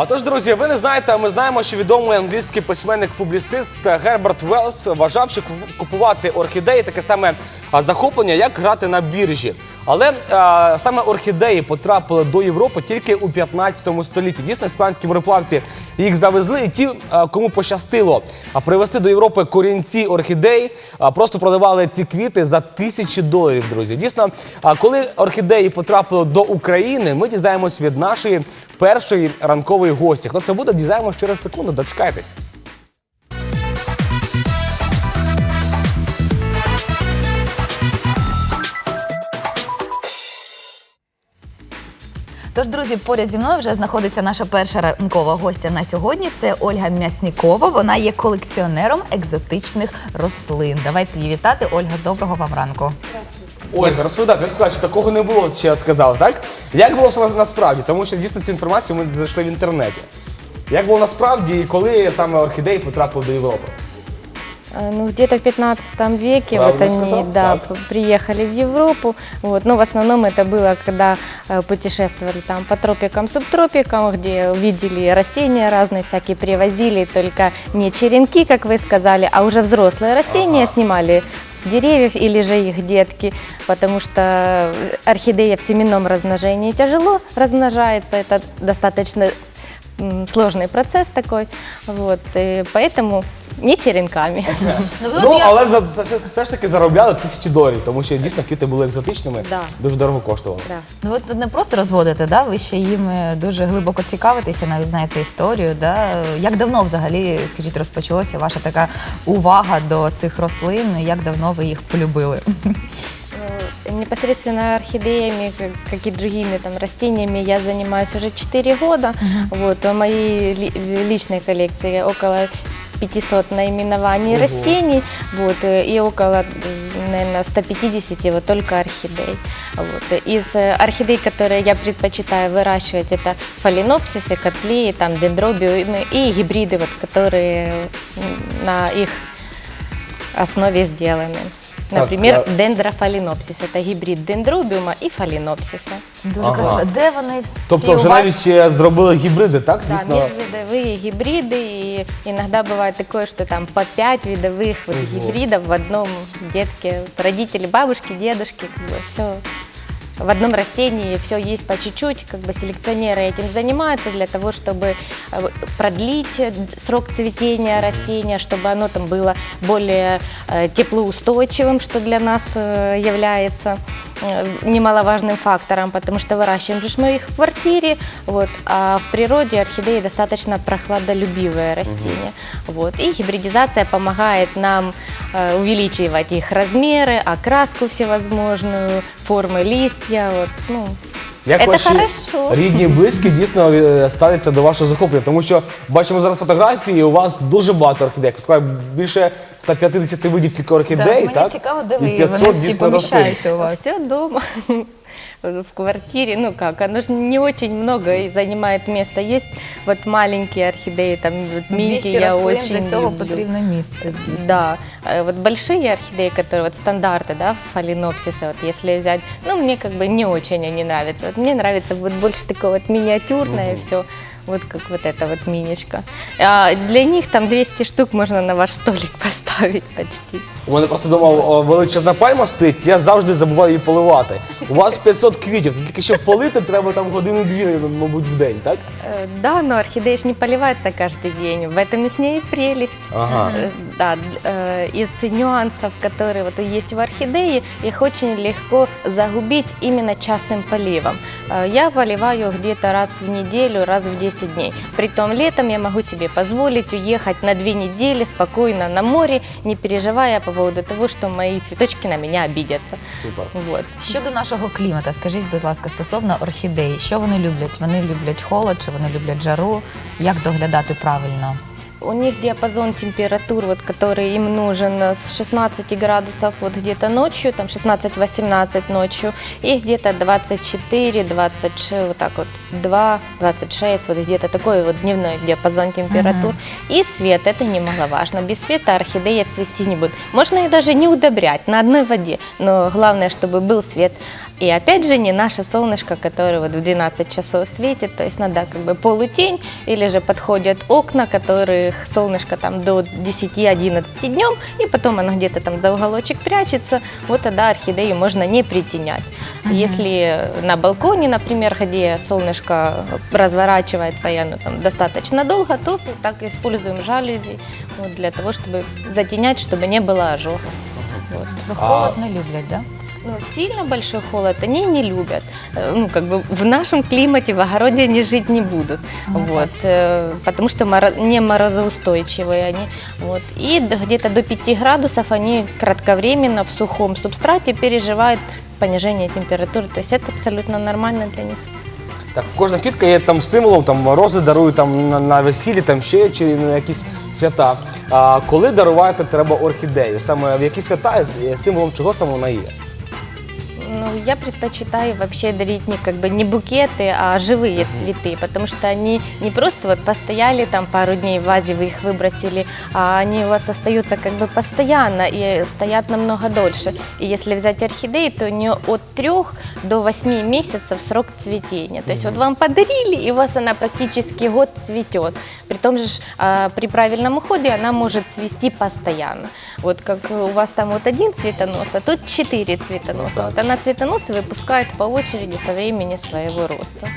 А тож, друзі, ви не знаєте, а ми знаємо, що відомий англійський письменник-публіцист Герберт Велс вважав, що купувати орхідеї таке саме захоплення, як грати на біржі. Але а, саме орхідеї потрапили до Європи тільки у 15 столітті. Дійсно, іспанські мореплавці їх завезли, і ті, а, кому пощастило а, привезти до Європи корінці орхідей, а, просто продавали ці квіти за тисячі доларів. Друзі, дійсно, а, коли орхідеї потрапили до України, ми дізнаємось від нашої першої ранкової гості. Хто це буде, дізнаємось через секунду. Дочекайтесь. Тож, друзі, поряд зі мною вже знаходиться наша перша ранкова гостя на сьогодні. Це Ольга М'яснікова. Вона є колекціонером екзотичних рослин. Давайте її вітати. Ольга, доброго вам ранку. Ольга, розповідати, ви сказали, що такого не було, ще я сказав, так? Як було все насправді? Тому що дійсно цю інформацію ми знайшли в інтернеті. Як було насправді і коли саме орхідеї потрапили до Європи? Э, Ну, где-то в 15 веке Правильно вот они сказал, да, так. приехали в Европу. Вот. Но в основном это было, когда э, путешествовали там по тропикам, субтропикам, где видели растения разные всякие, привозили только не черенки, как вы сказали, а уже взрослые растения снимали с деревьев или же их детки, потому что орхидея в семенном размножении тяжело размножается, это достаточно сложный процесс такой, вот, и поэтому не черенками. Ну, ви Ну, от я- але за, за- все, все ж таки заробляли тисячі доларів, тому що дійсно квіти були екзотичними, Да. дуже дорого коштували. Да. Ну, ви не просто розводите, да? ви ще їм е, дуже глибоко цікавитеся, навіть знаєте історію. Да? Як давно взагалі, скажіть, розпочалася ваша така увага до цих рослин? Як давно ви їх полюбили? Непосредственно орхидеями, как, и другими там растениями, я занимаюсь уже 4 года. Вот, а в моей ли- личной коллекции около 500 наименований Ого. растений, вот, э, и около, наверное, 150 вот только орхидей. Вот. Из э, орхидей, которые я предпочитаю выращивать, это фаленопсисы, котлеи, там, дендробиумы и гибриды, вот, которые на их основе сделаны. Так, Например, я- дендрофаленопсис – это гибрид дендробиума и фаленопсиса. Дуже Ага. красиво. Де вони всі Тобто у вже вас? навіть е, зробили гібриди, так? Да, Дійсно. межвидовые гибриды, и иногда бывает такое, что там по пять видовых вот Ого. гибридов в одном детке. Вот Родители, бабушки, дедушки, как бы все в одном растении, все есть по чуть-чуть, как бы селекционеры этим занимаются для того, чтобы э, продлить э, срок цветения растения, чтобы оно там было более э, теплоустойчивым, что для нас э, является э, немаловажным фактором, потому что выращиваем же ж мы их в квартире, вот, а в природе орхидеи достаточно прохладолюбивые растения. Вот, и гибридизация помогает нам э, увеличивать их размеры, окраску всевозможную, формы листья. Вот, ну, як Это ваші хорошо. рідні і близькі дійсно е, ставляться до вашого захоплення, тому що бачимо зараз фотографії, у вас дуже багато орхідей. Скажу, більше 150 видів тільки орхідей, Так, мені так? цікаво, де І ви 500 вони всі дійсно поміщаються у вас. все дома. В квартире, ну как, оно же не очень много и занимает место. Есть вот маленькие орхидеи, там вот минки 200 я рослин очень для цього люблю. потрібне місце. дійсно. Да, Э, вот большие орхидеи, которые вот стандарты, да, фаленопсисы, вот если взять, ну мне как бы не очень они нравятся. Вот мне нравится вот больше такое вот миниатюрное все. Вот как вот эта вот миничка. А для них там 200 штук можно на ваш столик поставить почти. У мене просто вдома о, величезна пальма стоїть, я завжди забуваю її поливати. У вас 500 квітів, це тільки щоб полити, треба там години-дві, мабуть, в день, так? Э, Да, но орхидеи ж не поливаются каждый день. В этом их и прелесть. Ага. Э, Да, д- э, из нюансов, которые вот есть в орхидеи, их очень легко загубить именно частным поливом. Э, Я поливаю где-то раз в неделю, раз в 10 дней. Притом летом я могу себе позволить уехать на две недели спокойно на море, не переживая по поводу того, что мои цветочки на меня обидятся. Супер. Вот. Щодо нашого клімата, скажіть, будь ласка, стосовно орхідей, що вони люблять? Вони люблять холод чи вони люблять жару? Як доглядати правильно? У них диапазон температур, вот, который им нужен э, с 16 градусов вот где-то ночью, там 16-18 ночью, и где-то 24, 26, вот так вот, 2, 26, вот где-то такой вот дневной диапазон температур. И свет, это немаловажно. Без света орхидеи цвести не будут. Можно их даже не удобрять на одной воде, но главное, чтобы был свет. И опять же не наше солнышко, которое вот в 12 часов светит, то есть надо как бы полутень, или же подходят окна, которых солнышко там до 10-11 днем, и потом оно где-то там за уголочек прячется, вот тогда орхидею можно не притенять. Если на балконе, например, где солнышко разворачивается, и оно там достаточно долго, то так используем жалюзи вот, для того, чтобы затенять, чтобы не было ожога. Вот. Ви холод не люблять, да? Ну, сильно большой холод они не любят. Э, Ну, как бы в нашем климате в огороде они жить не будут. Ну, вот, э, потому что моро- не морозоустойчивые они. Вот. И д- где-то до 5 градусов они кратковременно в сухом субстрате переживают понижение температуры. То есть это абсолютно нормально для них. Так, кожна квітка є там символом, там рози дарують там на, на весіллі, там ще чи на якісь свята. А коли дарувати треба орхідею? Саме в які свята є символом чого саме вона є? Я предпочитаю вообще дарить не как бы не букеты, а живые цветы, потому что они не просто вот постояли там пару дней в вазе, вы их выбросили, а они у вас остаются как бы постоянно и стоят намного дольше. И если взять орхидеи, то у нее от трех до восьми месяцев срок цветения. То есть вот вам подарили, и у вас она практически год цветет. При том же а, при правильном уходе она может цвести постоянно. Вот как у вас там вот один цветонос, а тут четыре цветоноса. Вот она цветоносы выпускает по очереди со времени своего роста.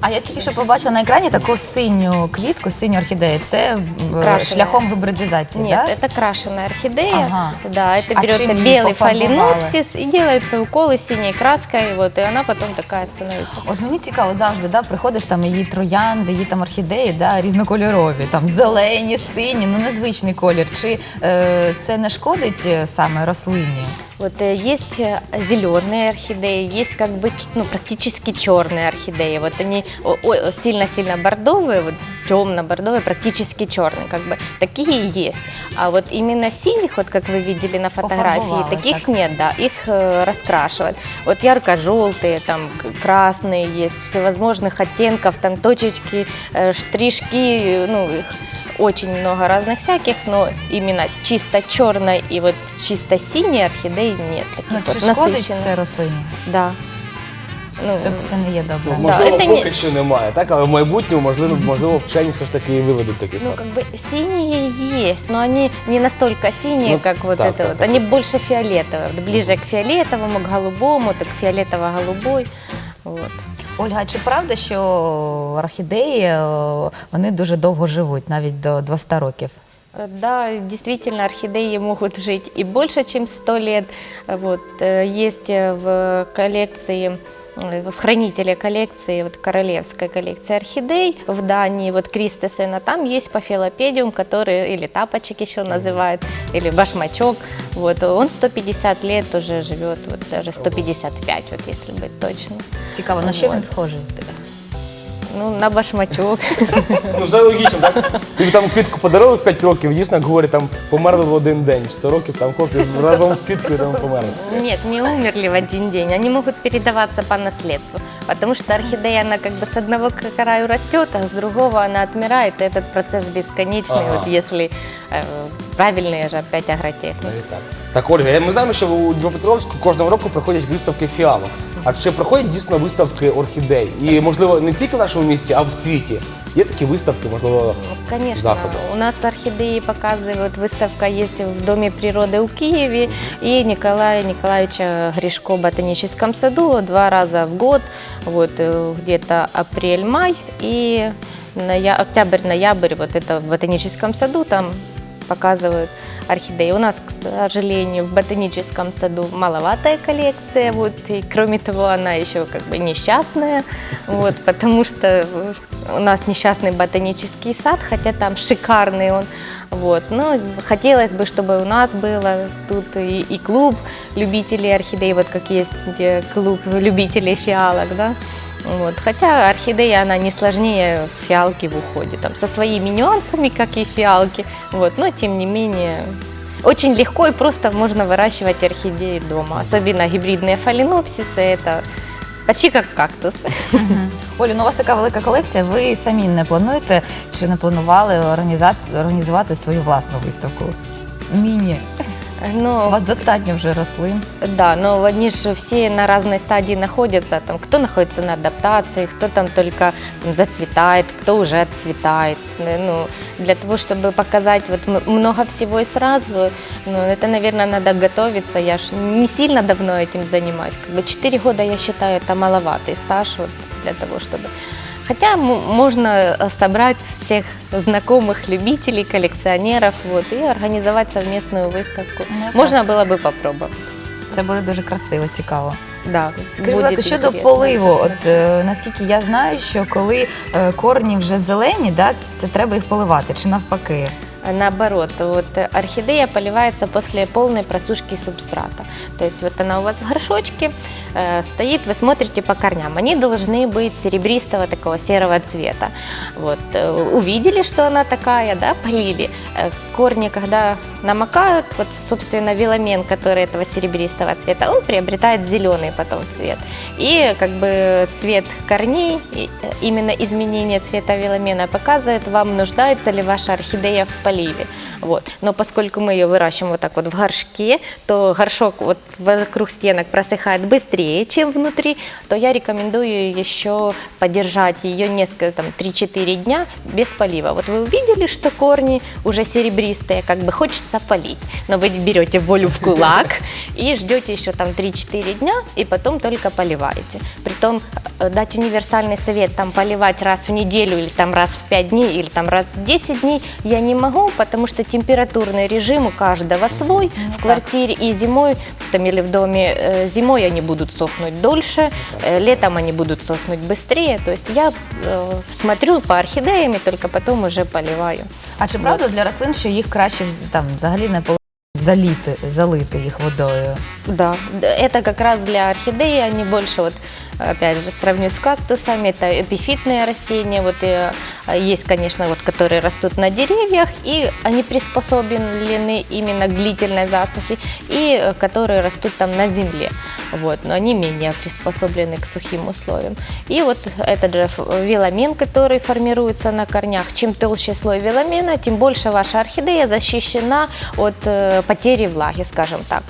А я тільки що побачила на екрані таку синю квітку, синю орхідею. Це м, Крашена. шляхом гібридизації, Нет, да? это крашеная орхидея. Ага. Да, это А берется чем ее белый пофарбовали? фаленопсис и делаются уколы синей краской, вот, и она потом такая становится. От мені цікаво завжди, да, приходиш там її троянди, її там орхідеї, да, різнокольорові, там зелені, сині, ну незвичний колір. Чи е, це не шкодить е, саме рослині? Вот э, есть зеленые орхидеи, есть как бы ну, практически черные орхидеи. Вот они сильно-сильно бордовые, вот темно-бордовые, практически черные, как бы такие есть. А вот именно синих, вот как вы видели на фотографии, таких так. нет, да, их э, раскрашивают. Вот ярко-желтые, там красные есть, всевозможных оттенков, там точечки, э, штришки, э, ну их очень много разных всяких, но именно чисто черной и вот чисто синей орхидеи нет. Таких Ну вот чи шкодить насыщенных. це рослині? Да. Ну, Тобто це не є добре. Ну, можливо, це поки ні. що немає, так? Але в майбутньому, можливо, можливо, вчені все ж таки і виведуть такий ну, сорт. как бы синие есть, но они не настолько синие, Ну, как вот так, это так, вот. так. Они больше фиолетовые, вот ближе к фиолетовому, к голубому, так фиолетово-голубой. Вот. Ольга, а чи правда, що орхідеї е, вони дуже довго живуть, навіть до 200 років? Э, Да, действительно, орхидеи могут жить и больше, чем 100 лет. Вот, э, есть э, в коллекции э, в хранителе коллекции, вот королевской коллекции орхидей в Дании, вот Кристесена, там есть пафилопедиум, который, или тапочек еще называют, или башмачок, вот, он 150 лет уже живет, вот даже 155, вот если быть точно. Цікаво, на що Вот. він схожий? Ну, на башмачок. Ну, все логічно, так? Тобі там квітку подарили в 5 років, дійсно, як говорять, там померли в один день. В 100 років там хлопці разом з квіткою там померли. Нет, не умерли в один день. Они могут передаваться по наследству. Потому что орхидея, она как бы с одного к- краю растет, а с другого она отмирает. И этот процесс бесконечный, Ага. вот если э, правильные же опять агротехники. Навіть Так, Так, Ольга, ми знаємо, що у Дніпропетровську кожного року проходять виставки фіалок. А чи проходять дійсно виставки орхідей? І, можливо, не тільки в нашому місті, а в світі. Є такі виставки, можливо, Ну, Конечно, заходу. у нас орхидеи показывают, выставка есть в Доме природы у Киеве и Николая Николаевича Гришко в ботаническом саду два раза в год, вот э, где-то апрель-май и ноя- октябрь-ноябрь, вот это в ботаническом саду, там показывают орхидеи. У нас, к сожалению, в ботаническом саду маловатая коллекция, вот, и кроме того, она еще как бы несчастная, вот, потому что у нас несчастный ботанический сад, хотя там шикарный он, вот, но хотелось бы, чтобы у нас было тут и, и клуб любителей орхидей, вот как есть клуб любителей фиалок, да, вот. Хотя орхидея, она не сложнее фиалки в уходе, там, со своими нюансами, как и фиалки, вот, но тем не менее очень легко и просто можно выращивать орхидеи дома, особенно гибридные фаленопсисы, это почти как кактусы. Олю, ну у вас така велика колекція. Ви самі не плануєте чи не планували організа- організувати свою власну виставку? Міні. Ну, У вас достатньо вже рослин. Да, но они же все на разной стадии находятся. Там, кто находится на адаптации, кто там только там, зацветает, кто уже отцветает. Ну, для того, чтобы показать вот много всего и сразу, ну, это, наверное, надо готовиться. Я ж не сильно давно этим занимаюсь. Как бы 4 года, я считаю, это маловатый стаж вот, для того, чтобы... Хотя м- можно э, собрать всех знакомых любителей, коллекционеров вот, и организовать совместную выставку. Ну, так. Можно было бы попробовать. Це буде дуже красиво, цікаво. Да, Скажіть, будь ласка, будет щодо интересно. поливу, от е, наскільки я знаю, що коли е, корні вже зелені, да, це треба їх поливати, чи навпаки? Наоборот, вот орхидея поливается после полной просушки субстрата. То есть вот она у вас в горшочке э, стоит, вы смотрите по корням. Они должны быть серебристого такого серого цвета. Вот, э, увидели, что она такая, да, полили. Э, корни, когда намокают, вот, собственно, веломен, который этого серебристого цвета, он приобретает зеленый потом цвет. И как бы цвет корней, э, именно изменение цвета веломена показывает вам, нуждается ли ваша орхидея в поливе. Вот. Но поскольку мы ее выращиваем вот так вот в горшке, то горшок вот вокруг стенок просыхает быстрее, чем внутри, то я рекомендую еще подержать ее несколько, там, 3-4 дня без полива. Вот вы увидели, что корни уже серебристые, как бы хочется полить, но вы берете волю в кулак и ждете еще там 3-4 дня, и потом только поливаете. Притом дать универсальный совет, там поливать раз в неделю или там раз в 5 дней или там раз в 10 дней я не могу, потому что температурный режим у каждого свой в квартире и зимой там или в доме э, зимой они будут сохнуть дольше, э, летом они будут сохнуть быстрее. То есть я э, смотрю по орхидеям и только потом уже поливаю. А чи правда для рослин, що їх краще вз- там взагалі не поливати, заліти, залити їх водою? Да, д- это как раз для орхидеи, они больше вот, опять же, сравню с кактусами, это эпифитные растения, вот и, а, есть, конечно, вот, которые растут на деревьях, и они приспособлены именно к длительной засухе, и э, которые растут там на земле, вот, но они менее приспособлены к сухим условиям. И вот этот же ф- веломен, который формируется на корнях, чем толще слой веломена, тем больше ваша орхидея защищена от э, потери влаги, скажем так.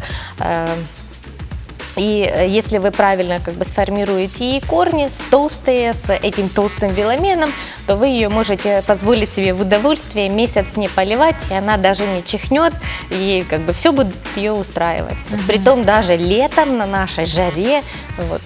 И э, если вы правильно как бы сформируете ей корни, с толстые, с этим толстым веломеном, то вы ее можете позволить себе в удовольствие месяц не поливать, и она даже не чихнет, и как бы все будет ее устраивать. Притом даже летом на нашей жаре, вот,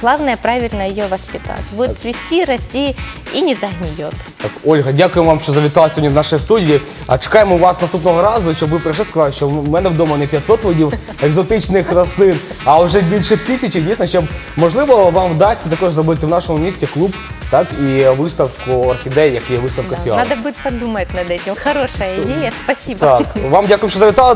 главное правильно ее воспитать. Будет цвести, расти и не загниет. Так, Ольга, дякуємо вам, що завітали сьогодні в нашій студії. А чекаємо вас наступного разу, щоб ви прийшли сказали, що в мене вдома не 500 видів екзотичних рослин, а вже більше тисячі. Дійсно, щоб можливо вам вдасться також зробити в нашому місті клуб, так і виставку орхідей, як є виставка Да, фіал. Надо будет подумать над этим. Хорошая идея, спасибо. Так, вам дякую, що завітали.